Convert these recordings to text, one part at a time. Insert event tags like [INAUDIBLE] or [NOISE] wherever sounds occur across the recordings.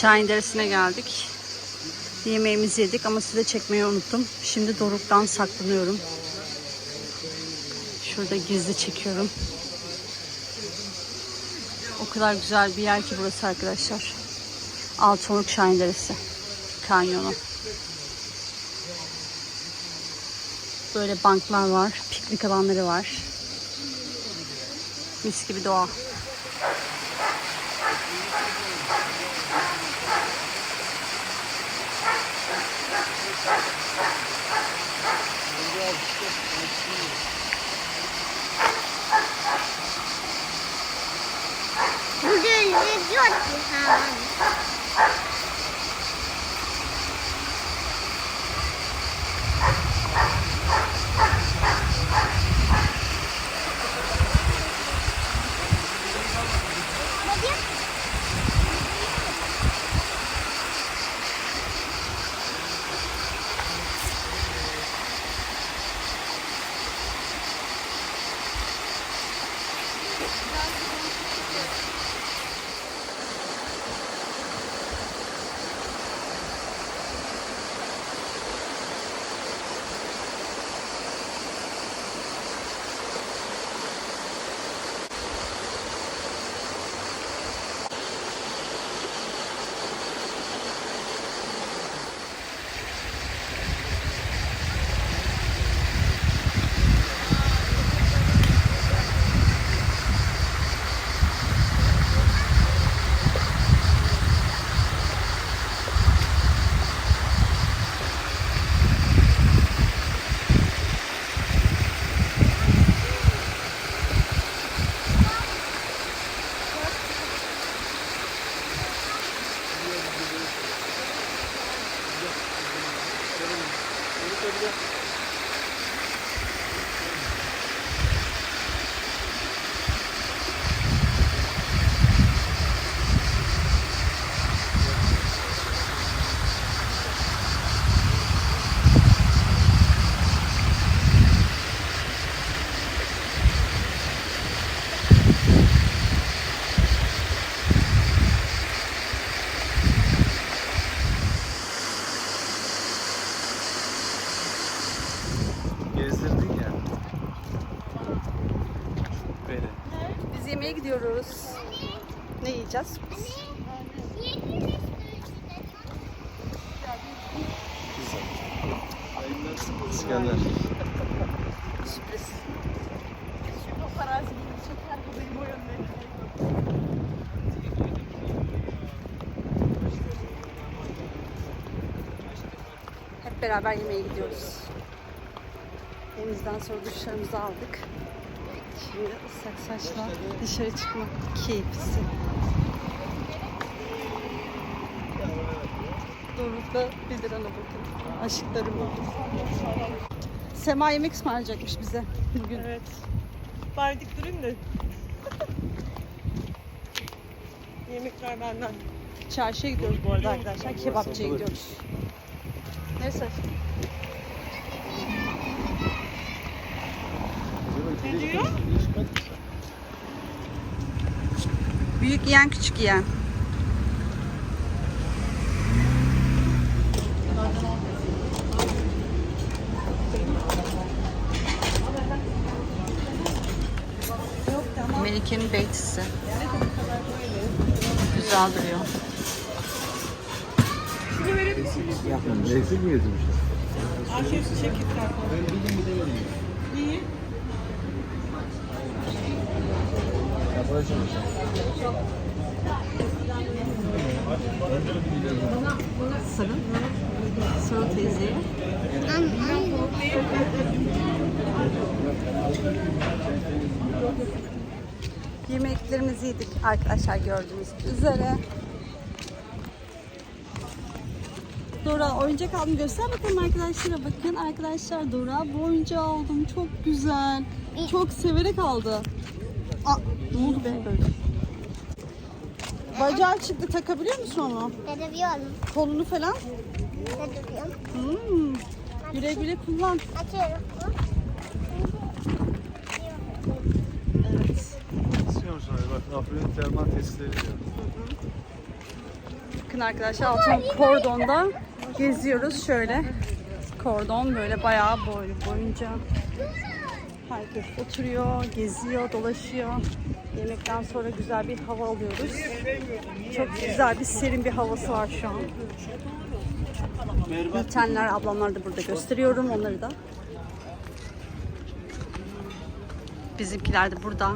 Şahin Deresi'ne geldik. Yemeğimizi yedik ama size çekmeyi unuttum. Şimdi Doruk'tan saklanıyorum. Şurada gizli çekiyorum. O kadar güzel bir yer ki burası arkadaşlar. Altınoluk Şahin Deresi. Kanyonu. Böyle banklar var. Piknik alanları var. Mis gibi doğa. Burada yüzüyor ki hayvan. Gezdirdin Hep beraber yemeğe gidiyoruz. Denizden sonra duşlarımızı aldık. Şimdi ıslak saçla dışarı çıkmak keyiflisi. Doruk'la Bildiran'a bakın. Aşıklarım oldu. Sema yemek ısmarlayacakmış bize bugün. Evet. Bari dik durayım da. [LAUGHS] Yemekler benden. Çarşıya gidiyoruz bu arada arkadaşlar. Kebapçıya gidiyoruz. Neyse. Ne diyor? Büyük yiyen küçük yiyen. Melike'nin beytisi. Güzel duruyor. Eksik mi getirmişler? Afiyet çekikler falan. İyi. Sarı. Sarı teyzeye. Yemeklerimizi yedik arkadaşlar gördüğünüz üzere. Dora oyuncak aldım. Göster bakalım arkadaşlara. Bakın arkadaşlar Dora bu oyuncağı aldım. Çok güzel. Çok severek aldı. Aa, ne oldu be böyle? Bacağı çıktı. Takabiliyor musun onu? Seviyorum. Kolunu falan. Seviyorum. Hmm. Güle güle kullan. Açıyorum. Evet. İstiyor musun? Bak Afrin'in termal testleri. Bakın arkadaşlar altın kordonda geziyoruz şöyle. Kordon böyle bayağı boy boyunca. Herkes oturuyor, geziyor, dolaşıyor. Yemekten sonra güzel bir hava alıyoruz. Çok güzel bir serin bir havası var şu an. Bültenler, ablamlar da burada gösteriyorum onları da. Bizimkiler de burada.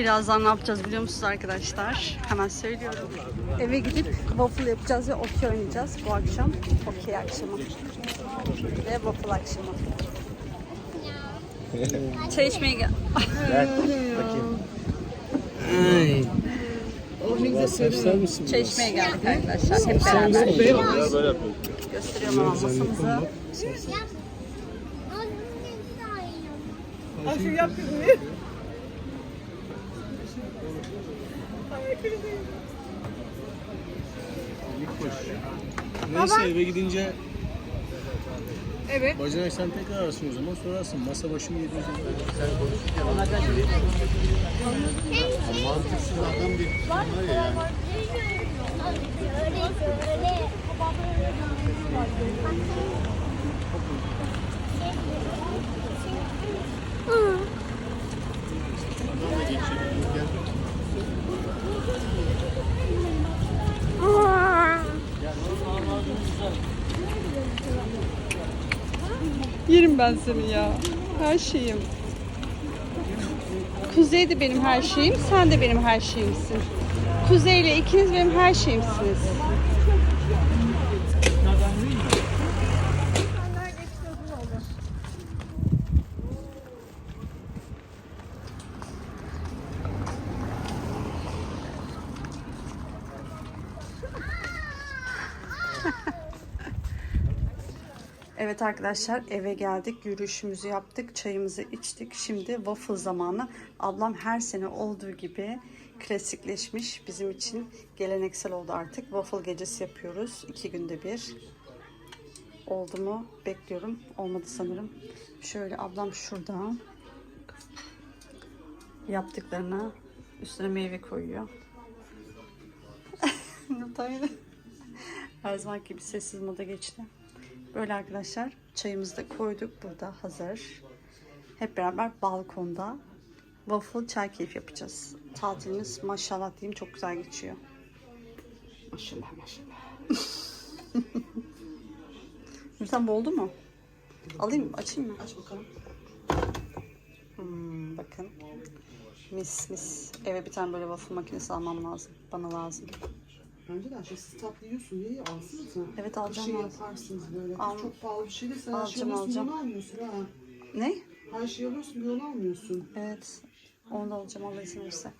Birazdan ne yapacağız biliyor musunuz arkadaşlar? Hemen söylüyorum. Eve gidip waffle yapacağız ve okey oynayacağız bu akşam. Okey akşamı. Ve waffle akşamı. Çay içmeye gel. Çay içmeye geldik arkadaşlar. Hep beraber. Gösteriyorum hemen masamızı. Ya. Annem daha kızını. Neyse eve gidince Evet. bacanak sen tekrar ararsın o zaman sorarsın. Masa başı mı yediniz? Mantıksız adam bir var ya yani. Öyle öyle. Yerim ben seni ya. Her şeyim. Kuzey de benim her şeyim, sen de benim her şeyimsin. Kuzey ile ikiniz benim her şeyimsiniz. Evet arkadaşlar eve geldik. Yürüyüşümüzü yaptık. Çayımızı içtik. Şimdi waffle zamanı. Ablam her sene olduğu gibi klasikleşmiş. Bizim için geleneksel oldu artık. Waffle gecesi yapıyoruz. iki günde bir. Oldu mu? Bekliyorum. Olmadı sanırım. Şöyle ablam şurada yaptıklarına üstüne meyve koyuyor. [LAUGHS] Her zaman gibi sessiz moda geçti. Böyle arkadaşlar çayımızı da koyduk burada hazır. Hep beraber balkonda waffle çay keyif yapacağız. Tatilimiz maşallah diyeyim çok güzel geçiyor. Maşallah maşallah. [LAUGHS] Bu oldu mu? Alayım mı? Açayım mı? Aç bakalım. Hmm, bakın. Mis mis. Eve bir tane böyle waffle makinesi almam lazım. Bana lazım. Bence de Ayşe siz tatlı yiyorsun diye alsınız mı? Evet, Bir alacağım, şey alacağım. yaparsınız böyle. Al- Çok pahalı bir şey de sen her şey Alacağım, alıyorsun alacağım. bunu almıyorsun ha. Ne? Her şey alıyorsun bir onu almıyorsun. Evet. Onu da alacağım Allah izin verirse.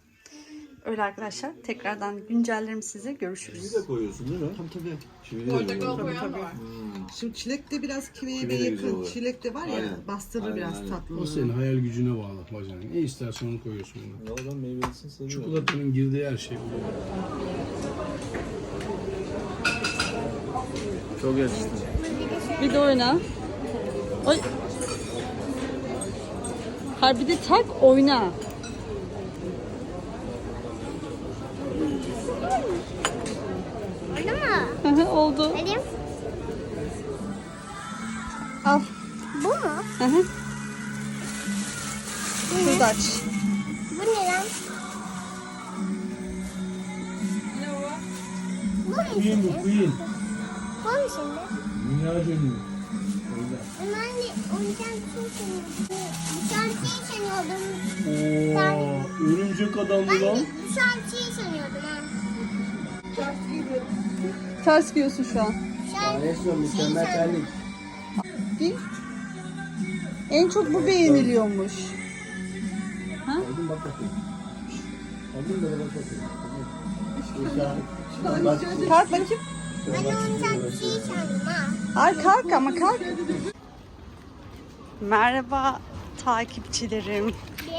Öyle arkadaşlar. Tekrardan güncellerim size. Görüşürüz. de koyuyorsun değil mi? Tabii tabii. Şimdi de Şimdi çilek de biraz kiviye Kivi de güzel yakın. olur. Çilek de var ya Aynen. bastırır Aynen, biraz aynen. O tatlılığı. senin hayal gücüne bağlı bacanak. Ne istersen onu koyuyorsun. Valla meyvelisin seviyorum. Çikolatanın girdiği her şey oluyor. Çok yakıştı. Bir de oyna. Oy. Hayır bir de tak oyna. Oldu mu? Oldu. Vereyim. Al. Bu mu? Hı hı. Şurada aç. Bu ne lan? Bu şimdi? bu Queen. Şimdi? Dünya ünlü. Ama anne şey sanıyordum. Şantiye. Oo, örümcek adamdı lan. şantiye sanıyordum ha. Ters giyiyorsun şu an. Şantiye sanıyordum. Giy. En çok bu beğeniliyormuş. Aldın bak bakayım. Da bak bakayım. Kalk bakayım. Ben oyuncak şey. Ay kalk ama kalk. Merhaba takipçilerim.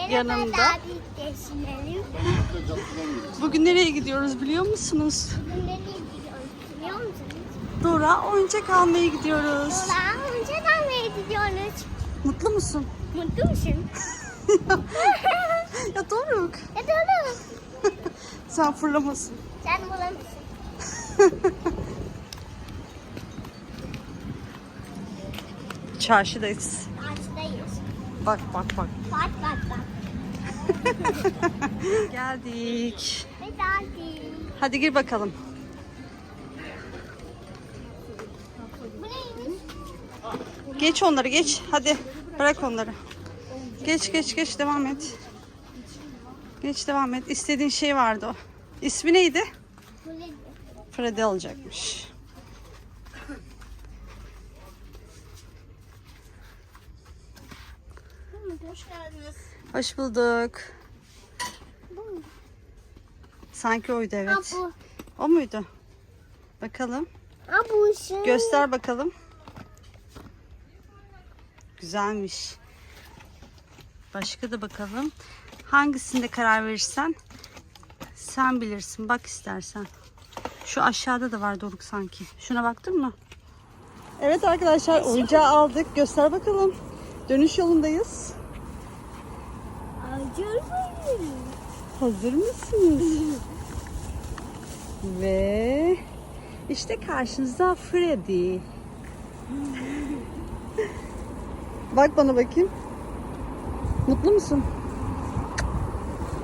Yanımda. Büyük resimlerim. Bugün nereye gidiyoruz biliyor musunuz? Bugün nereye gidiyoruz biliyor musunuz? Dora oyuncak almaya gidiyoruz. Dolar oyuncak almaya gidiyoruz. Mutlu musun? Mutlu musun? [LAUGHS] ya Doruk. lütfen [LAUGHS] fırlamasın. Sen bulamazsın. [LAUGHS] Çarşıdayız. Ağaçtayız. Bak bak bak. Bak bak bak. [LAUGHS] Geldik. Ve geldi. Hadi gir bakalım. Geç onları geç. Hadi bırak onları. Geç geç geç devam et. Geç devam et. İstediğin şey vardı o. İsmi neydi? Freddy alacakmış. Hoş geldiniz. Hoş bulduk. Bu mu? Sanki oydu Ha evet. bu. O muydu? Bakalım. Ha bu ışık. Göster bakalım. Güzelmiş. Başka da bakalım. Hangisinde karar verirsen sen bilirsin. Bak istersen. Şu aşağıda da var Doruk sanki. Şuna baktın mı? Evet arkadaşlar oyuncağı aldık. Göster bakalım. Dönüş yolundayız. Hazır mısınız? [LAUGHS] Ve işte karşınızda Freddy. [LAUGHS] Bak bana bakayım. Mutlu musun?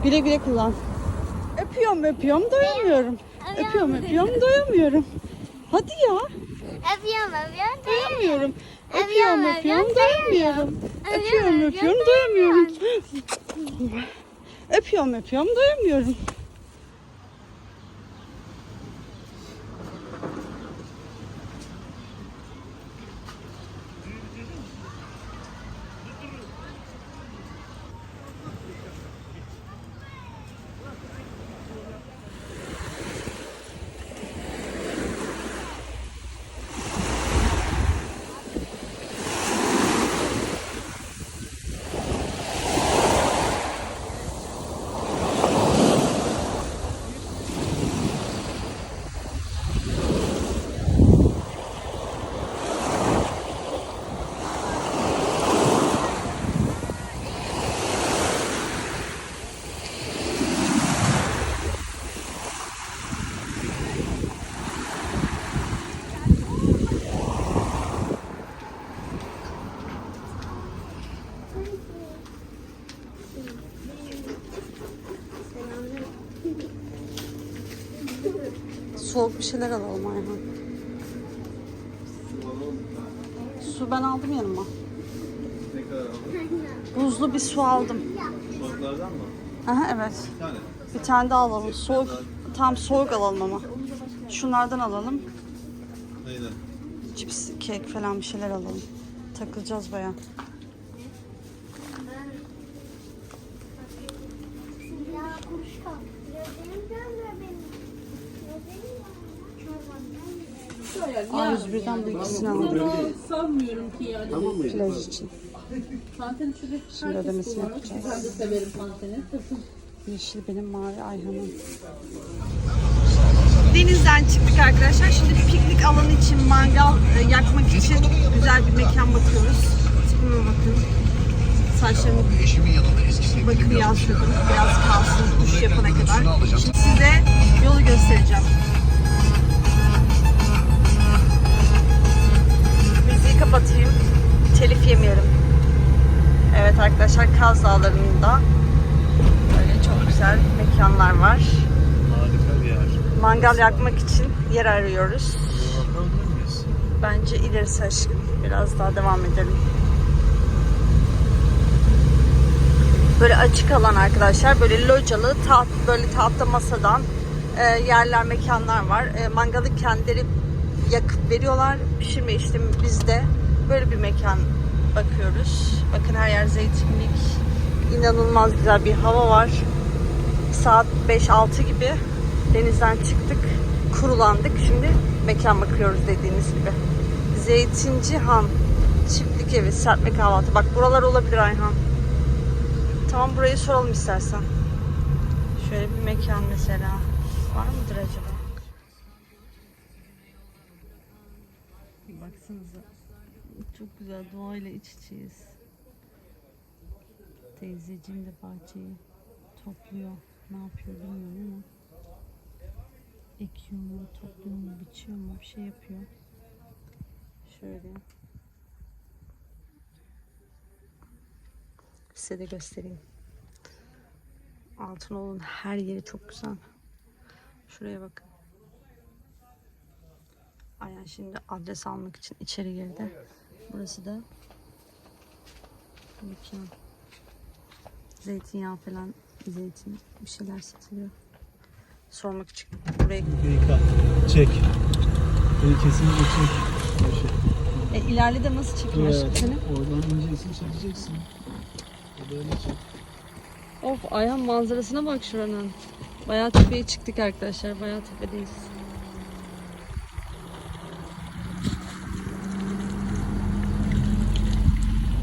Güle güle kullan. Öpüyorum öpüyorum doyamıyorum. Öpüyorum öpüyorum doyamıyorum. Hadi ya. Öpüyorum öpüyorum. Doyamıyorum. Öpüyorum öpüyorum, doyamıyorum. Öpüyorum öpüyorum doyamıyorum. [LAUGHS] Öpüyorum öpüyorum doyamıyorum. Soğuk bir şeyler alalım Ayhan. Su ben aldım yanıma. Ne kadar aldın? Buzlu bir su aldım. Soğuklardan mı? Aha evet. Bir tane. Bir tane daha alalım. Soğuk. Tam soğuk alalım ama. Şunlardan alalım. Neyden? Cips, kek falan bir şeyler alalım. Takılacağız baya. Ya Gözlerim A101'den bu ikisini aldım. Sanmıyorum ki yani. Plaj için. Pantene şöyle Şimdi ödemesini yapacağız. ben de severim pantene. Yeşil benim, mavi Ayhan'ın. Denizden çıktık arkadaşlar. Şimdi piknik alanı için, mangal e, yakmak için güzel bir mekan bakıyoruz. Tipime bakın. Saçlarımı bakım yazladım. Biraz kalsın duş yapana kadar. Şimdi size yolu göstereceğim. Yemeyelim. Evet arkadaşlar Kaz Dağları'nda böyle çok güzel mekanlar var. Harika bir yer. Mangal yakmak için yer arıyoruz. Bence ilerisi aşkım. Biraz daha devam edelim. Böyle açık alan arkadaşlar. Böyle localı, taht, böyle tahta masadan e, yerler, mekanlar var. E, mangalı kendileri yakıp veriyorlar. Pişirme işlemi bizde. Böyle bir mekan bakıyoruz. Bakın her yer zeytinlik. İnanılmaz güzel bir hava var. Saat 5-6 gibi denizden çıktık. Kurulandık. Şimdi mekan bakıyoruz dediğiniz gibi. Zeytinci Han. Çiftlik evi, serpme kahvaltı. Bak buralar olabilir Ayhan. Tamam burayı soralım istersen. Şöyle bir mekan mesela. Var mıdır acaba? Çok güzel doğayla iç içeyiz. Teyzeciğim de bahçeyi topluyor. Ne yapıyor bilmiyorum ama. ekiyor mu, topluyor mu, biçiyor mu bir şey yapıyor. Şöyle. Size de göstereyim. Altınoğlu'nun her yeri çok güzel. Şuraya bakın. Aynen şimdi adres almak için içeri girdi. Burası da mekan. Zeytinyağı falan, zeytin bir şeyler satılıyor. Sormak için buraya Yıka. Çek. Beni kesinlikle çek. E, ilerle de nasıl çekim aşkım seni? Oradan ince isim çekeceksin. Böyle çek. Of Ayhan manzarasına bak şuranın. Bayağı tepeye çıktık arkadaşlar. Bayağı tepedeyiz.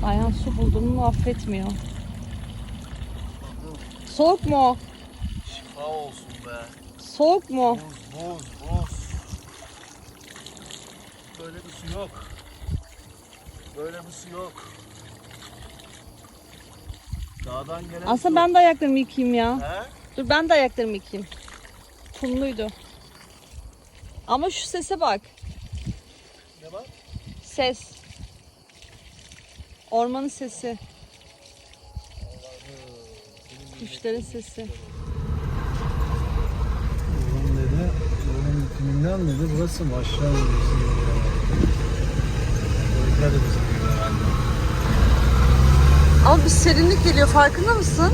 Ayhan su bulduğunu affetmiyor. Soğuk mu? Şifa olsun be. Soğuk mu? Buz, buz, buz. Böyle bir su yok. Böyle bir su yok. Dağdan gelen Aslında su. ben de ayaklarımı yıkayayım ya. He? Dur ben de ayaklarımı yıkayayım. Kumluydu. Ama şu sese bak. Ne var? Ses. Ormanın sesi. Kuşların sesi. Oğlum dedi, oğlum tümünden dedi, burası mı aşağı bizim gibi herhalde. Ama bir serinlik geliyor farkında mısın?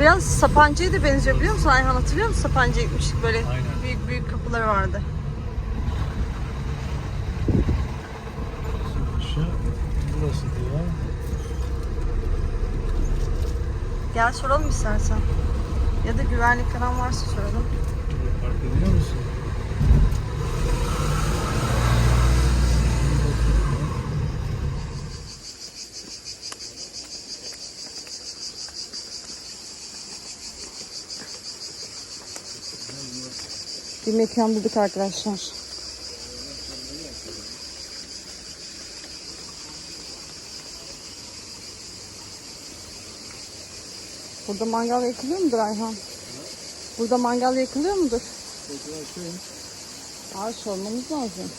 Biraz Sapanca'ya da benziyor biliyor musun Ayhan hatırlıyor musun Sapanca'ya gitmiştik böyle Aynen. büyük büyük kapıları vardı. Şu burası diyor. Gel soralım istersen. Ya da güvenlik falan varsa soralım. Fark ediyor musun? Bir mekan bulduk arkadaşlar. Burada mangal yakılıyor mudur Ayhan? Burada mangal yakılıyor mudur? Aa sormamız lazım.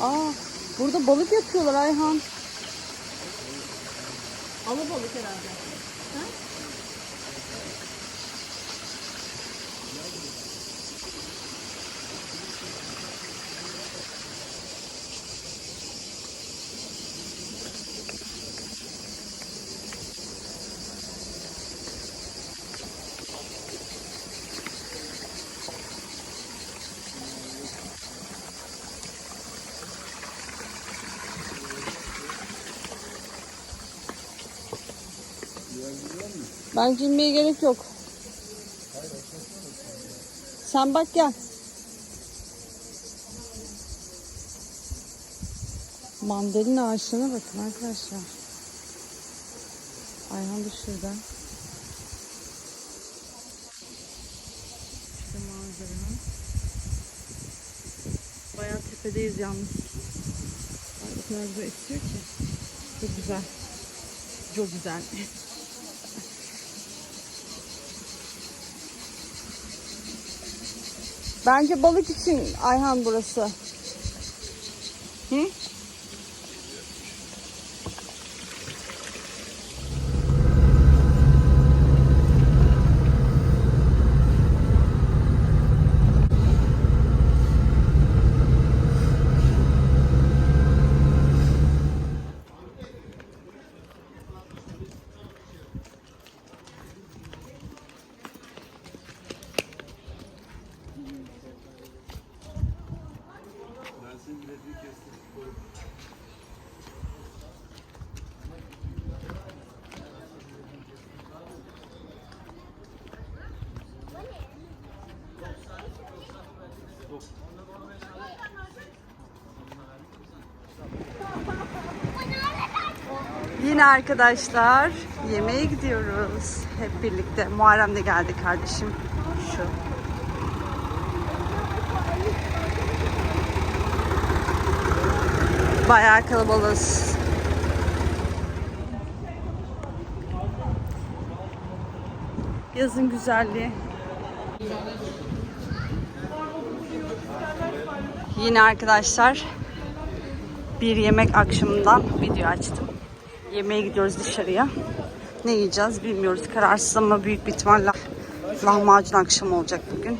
Aa burada balık yapıyorlar Ayhan. Alabalık herhalde. Bence inmeye gerek yok. Sen bak gel. Mandalina ağaçlarına bakın arkadaşlar. Ayhan da şurada. İşte manzaranın. Bayağı tepedeyiz yalnız. Ay, o kadar esiyor ki. Çok güzel. Çok güzel. Bence balık için Ayhan burası. Hı? Yine arkadaşlar yemeğe gidiyoruz. Hep birlikte. Muharrem de geldi kardeşim. Şu. Bayağı kalabalığız. Yazın güzelliği. Yine arkadaşlar bir yemek akşamından video açtım. Yemeğe gidiyoruz dışarıya. Ne yiyeceğiz bilmiyoruz. Kararsız ama büyük bir ihtimalle lahmacun akşamı olacak bugün.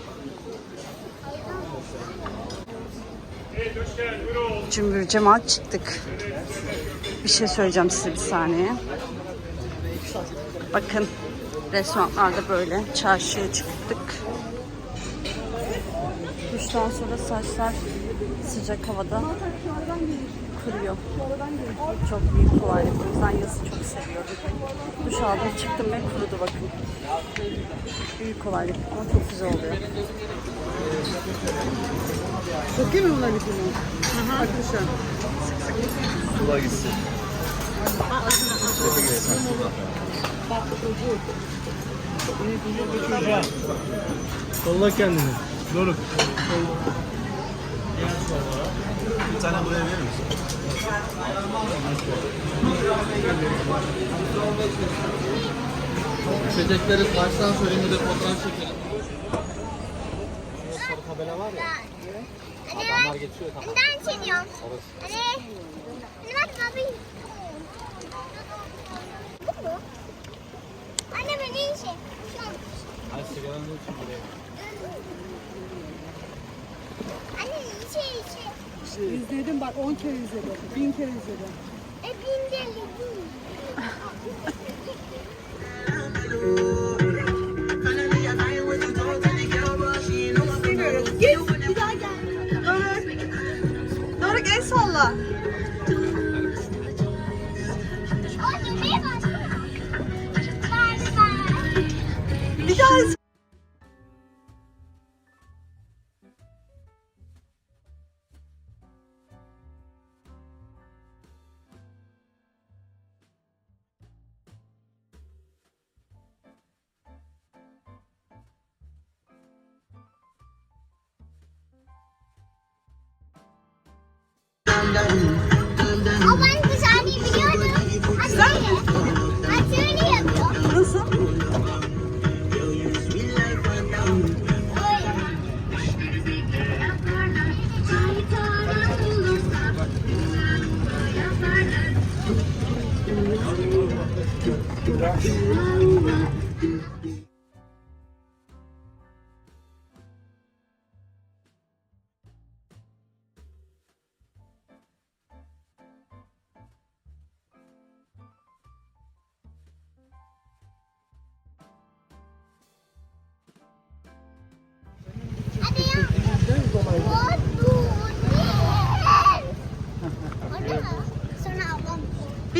Cümbür cemaat çıktık. Bir şey söyleyeceğim size bir saniye. Bakın restoranlarda böyle çarşıya çıktık. Duştan sonra saçlar sıcak havada kuruyor. Çok büyük kolaylık. O yüzden yazı çok seviyorum. Duş aldım çıktım ve kurudu bakın. Büyük kolaylık ama çok güzel oluyor. Sokayım mı bunları bunu? Arkadaşlar. Kula gitsin. Kolla kendini. Doruk. Bir tane buraya verir misin? İçecekleri baştan söyleyeyim bir de fotoğraf çekelim. Anne ben önden çekiyorum. Anne. Anne bak abi. Bu mu? Anne ben iyi şey. An. Ay sigaranın için buraya. Anne iyi şey iyi şey. İzledim bak 10 kere izledim. 1000 kere izledim. E bin deli bin. Doruk el salla.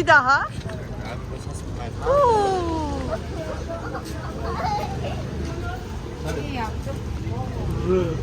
Bir daha. Rı.